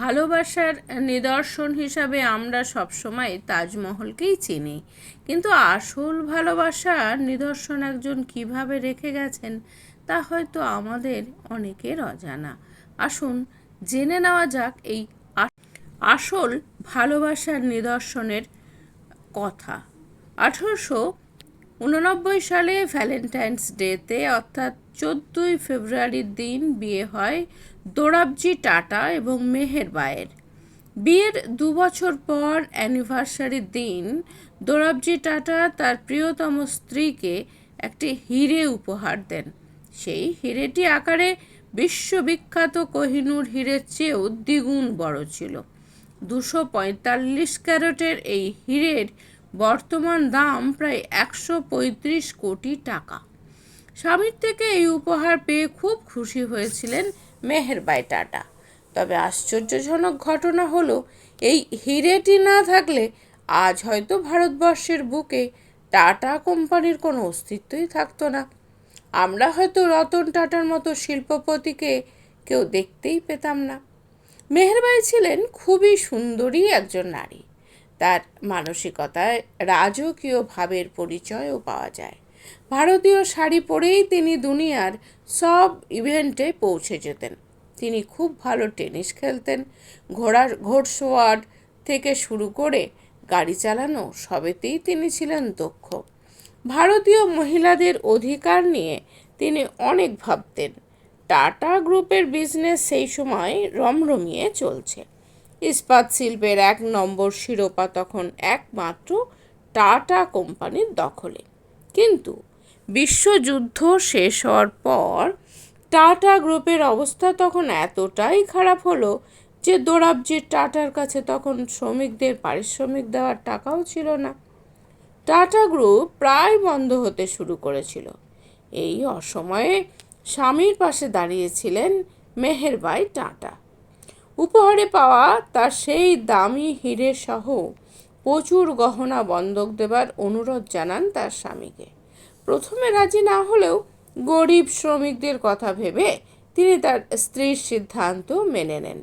ভালোবাসার নিদর্শন হিসাবে আমরা সবসময় তাজমহলকেই চিনি। কিন্তু আসল ভালোবাসার নিদর্শন একজন কীভাবে রেখে গেছেন, তা হয়তো আমাদের অনেকের অজানা। আসুন, জেনে নেওয়া যাক এই আসল ভালোবাসার নিদর্শনের কথা। আঠারোশো উননব্বই সালে ভ্যালেন্টাইন্স ডেতে, অর্থাৎ চোদ্দোই ফেব্রুয়ারির দিন বিয়ে হয় দোরাবজি টাটা এবং মেহেরবায়ের বিয়ের দু বছর পর অ্যানিভার্সারির দিন দোরাবজি টাটা তার প্রিয়তম স্ত্রীকে একটি হিরে উপহার দেন। সেই হিরেটি আকারে বিশ্ববিখ্যাত কোহিনূর হিরের চেয়েও দ্বিগুণ বড় ছিল। দুশো পঁয়তাল্লিশ ক্যারেটের এই হিরের বর্তমান দাম প্রায় একশো পঁয়ত্রিশ কোটি টাকা। স্বামীর থেকে এই উপহার পেয়ে খুব খুশি হয়েছিলেন মেহেরবাই টাটা। তবে আশ্চর্যজনক ঘটনা হলো, এই হিরেটি না থাকলে আজ হয়তো ভারতবর্ষের বুকে টাটা কোম্পানির কোনো অস্তিত্বই থাকতো না। আমরা হয়তো রতন টাটার মতো শিল্পপতিকে কেউ দেখতেই পেতাম না। মেহেরবাই ছিলেন খুবই সুন্দরী একজন নারী। তার মানসিকতায় রাজকীয় ভাবের পরিচয়ও পাওয়া যায়। ভারতীয় শাড়ি পরেই তিনি দুনিয়ার সব ইভেন্টে পৌঁছে যেতেন। তিনি খুব ভালো টেনিস খেলতেন, ঘোড়ার ঘোড়সওয়ার থেকে শুরু করে গাড়ি চালানো সবেতেই তিনি ছিলেন দক্ষ। ভারতীয় মহিলাদের অধিকার নিয়ে তিনি অনেক ভাবতেন। টাটা গ্রুপের বিজনেস সেই সময় রমরমিয়ে চলছে। ইস্পাত শিল্পের এক নম্বর শিরোপা তখন একমাত্র টাটা কোম্পানির দখলে। কিন্তু বিশ্বযুদ্ধ শেষ হওয়ার পর টাটা গ্রুপের অবস্থা তখন এতটাই খারাপ হলো যে দোরাবজি টাটার কাছে তখন শ্রমিকদের পারিশ্রমিক দেওয়ার টাকাও ছিল না। টাটা গ্রুপ প্রায় বন্ধ হতে শুরু করেছিল। এই অসময়ে স্বামীর পাশে দাঁড়িয়েছিলেন মেহেরবাই টাটা। উপহারে পাওয়া তার সেই দামি হিরে সহ প্রচুর গহনা বন্ধক দেবার অনুরোধ জানান তার স্বামীকে। প্রথমে রাজি না হলেও গরিব শ্রমিকদের কথা ভেবে তিনি তার স্ত্রীর সিদ্ধান্ত মেনে নেন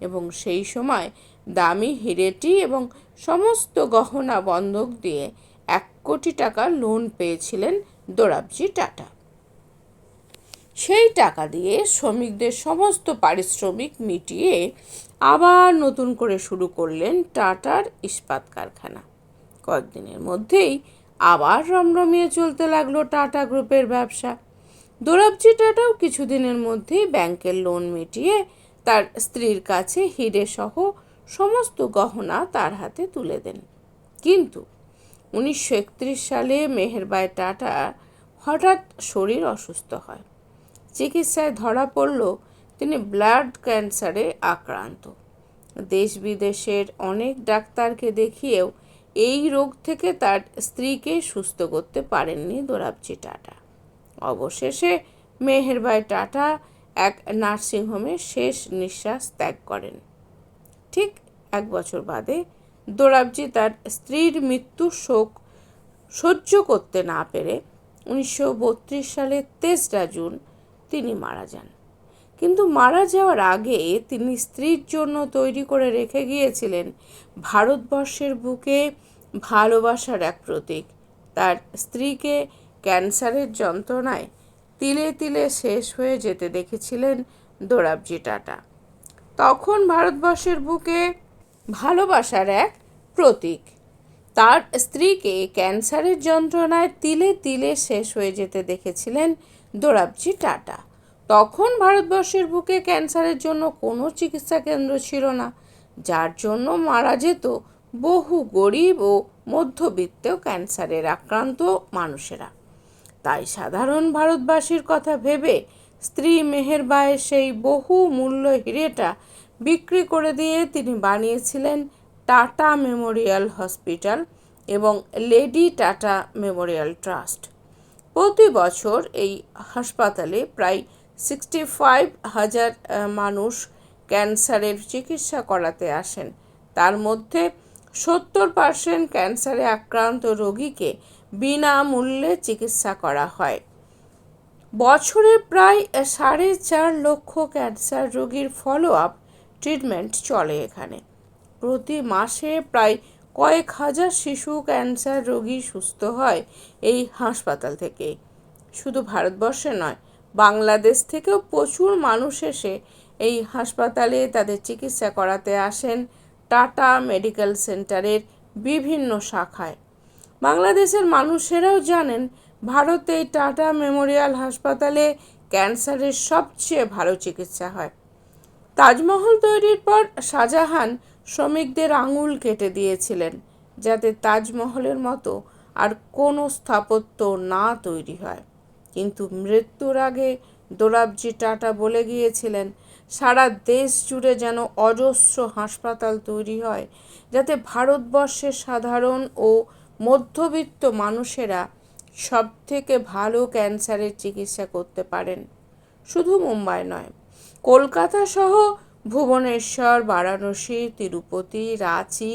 এবং সেই সময় দামি হিরেটি এবং সমস্ত গহনা বন্ধক দিয়ে এক কোটি টাকা লোন পেয়েছিলেন দোরাবজি টাটা। সেই টাকা দিয়ে শ্রমিকদের সমস্ত পারিশ্রমিক মিটিয়ে আবার নতুন করে শুরু করলেন টাটার ইস্পাত কারখানা। কয়েকদিনের মধ্যেই আবার রমরমিয়ে চলতে লাগল টাটা গ্রুপের ব্যবসা। দোরাবজি টাটাও কিছুদিনের মধ্যেই ব্যাংকের লোন মিটিয়ে তার স্ত্রীর কাছে হিরে সহ সমস্ত গহনা তার হাতে তুলে দেন। কিন্তু উনিশশো একত্রিশ সালে মেহেরবাই টাটা হঠাৎ শরীর অসুস্থ হয়। চিকিৎসায় ধরা পড়ল তিনি ব্লাড ক্যান্সারে আক্রান্ত। দেশ বিদেশের অনেক ডাক্তারকে দেখিয়েও এই রোগ থেকে তার স্ত্রীকে সুস্থ করতে পারেননি দোরাবজি টাটা। অবশেষে মেহেরবাই টাটা এক নার্সিংহোমে শেষ নিঃশ্বাস ত্যাগ করেন। ঠিক এক বছর বাদে দোরাবজি তার স্ত্রীর মৃত্যুর শোক সহ্য করতে না পেরে উনিশশো সালের তেসরা জুন তিনি মারা যান। কিন্তু মারা যাওয়ার আগে তিনি স্ত্রীর জন্য তৈরি করে রেখে গিয়েছিলেন ভারতবর্ষের বুকে ভালোবাসার এক প্রতীক। তার স্ত্রীকে ক্যান্সারের যন্ত্রণায় তিলে তিলে শেষ হয়ে যেতে দেখেছিলেন দোরাবজি টাটা। তখন ভারতবর্ষের বুকে ভালোবাসার এক প্রতীক। তার স্ত্রীকে ক্যান্সারের যন্ত্রণায় তিলে তিলে শেষ হয়ে যেতে দেখেছিলেন দোরাবজি টাটা। তখন ভারতবর্ষের বুকে ক্যান্সারের জন্য কোনো চিকিৎসা কেন্দ্র ছিল না, যার জন্য মারা যেত বহু গরিব ও মধ্যবিত্ত ক্যান্সারের আক্রান্ত মানুষেরা। তাই সাধারণ ভারতবাসীর কথা ভেবে স্ত্রী মেহেরবায়ের সেই বহু মূল্য হিরেটা বিক্রি করে দিয়ে তিনি বানিয়েছিলেন টাটা মেমোরিয়াল হসপিটাল এবং লেডি টাটা মেমোরিয়াল ট্রাস্ট। প্রতি বছর এই হাসপাতালে প্রায় সিক্সটি ফাইভ হাজার মানুষ ক্যান্সারের চিকিৎসা করাতে আসেন। তার মধ্যে সত্তর পার্সেন্ট ক্যান্সারে আক্রান্ত রোগীকে বিনামূল্যে চিকিৎসা করা হয়। বছরে প্রায় সাড়ে চার লক্ষ ক্যান্সার রোগীর ফলো আপ ট্রিটমেন্ট চলে এখানে। প্রতি মাসে প্রায় কয়েক হাজার শিশু ক্যান্সার রোগী সুস্থ হয় এই হাসপাতাল থেকে। শুধু ভারতবর্ষে নয়, বাংলাদেশ থেকেও প্রচুর মানুষ এসে এই হাসপাতালে তাদের চিকিৎসা করাতে আসেন টাটা মেডিকেল সেন্টারের বিভিন্ন শাখায়। বাংলাদেশের মানুষেরাও জানেন, ভারতে টাটা মেমোরিয়াল হাসপাতালে ক্যান্সারের সবচেয়ে ভালো চিকিৎসা হয়। তাজমহল তৈরির পর শাহজাহান শ্রমিকদের আঙুল কেটে দিয়েছিলেন যাতে তাজমহলের মতো আর কোনো স্থাপত্য না তৈরি হয়। কিন্তু মৃত্যুর আগে দোরাবজি টাটা বলে গিয়েছিলেন, সারা দেশ জুড়ে যেন অজস্র হাসপাতাল তৈরি হয় যাতে ভারতবর্ষের সাধারণ ও মধ্যবিত্ত মানুষেরা সব থেকে ভালো ক্যান্সারের চিকিৎসা করতে পারেন। শুধু মুম্বাই নয়, কলকাতা সহ ভুবনেশ্বর, বারাণসী, তিরুপতি, রাঁচি,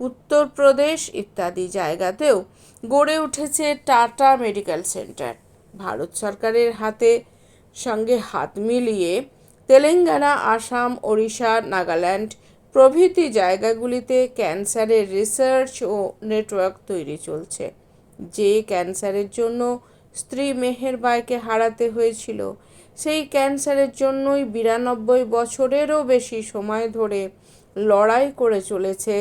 উত্তরপ্রদেশ ইত্যাদি জায়গাতেও গড়ে উঠেছে টাটা মেডিকেল সেন্টার। ভারত সরকারের হাতে সঙ্গে হাত মিলিয়ে তেলেঙ্গানা, আসাম, ওড়িশা, নাগাল্যান্ড প্রভৃতি জায়গাগুলিতে ক্যান্সারের রিসার্চ ও নেটওয়ার্ক তৈরি চলছে। যে ক্যান্সারের জন্য স্ত্রী মেহেরবাইকে হারাতে হয়েছিল সেই ক্যান্সারের জন্যই বিরানব্বই বছরেরও বেশি সময় ধরে লড়াই করে চলেছে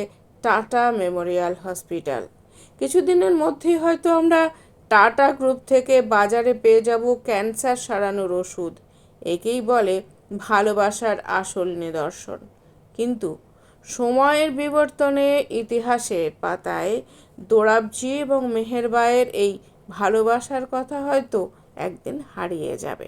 টাটা মেমোরিয়াল হসপিটাল। কিছুদিনের মধ্যেই হয়তো আমরা টাটা গ্রুপ থেকে বাজারে পেয়ে যাব ক্যান্সার সারানোর ওষুধ। একেই বলে ভালোবাসার আসল নিদর্শন। কিন্তু সময়ের বিবর্তনে ইতিহাসের পাতায় দোরাবজি এবং মেহেরবায়ের এই ভালোবাসার কথা হয়তো একদিন হারিয়ে যাবে।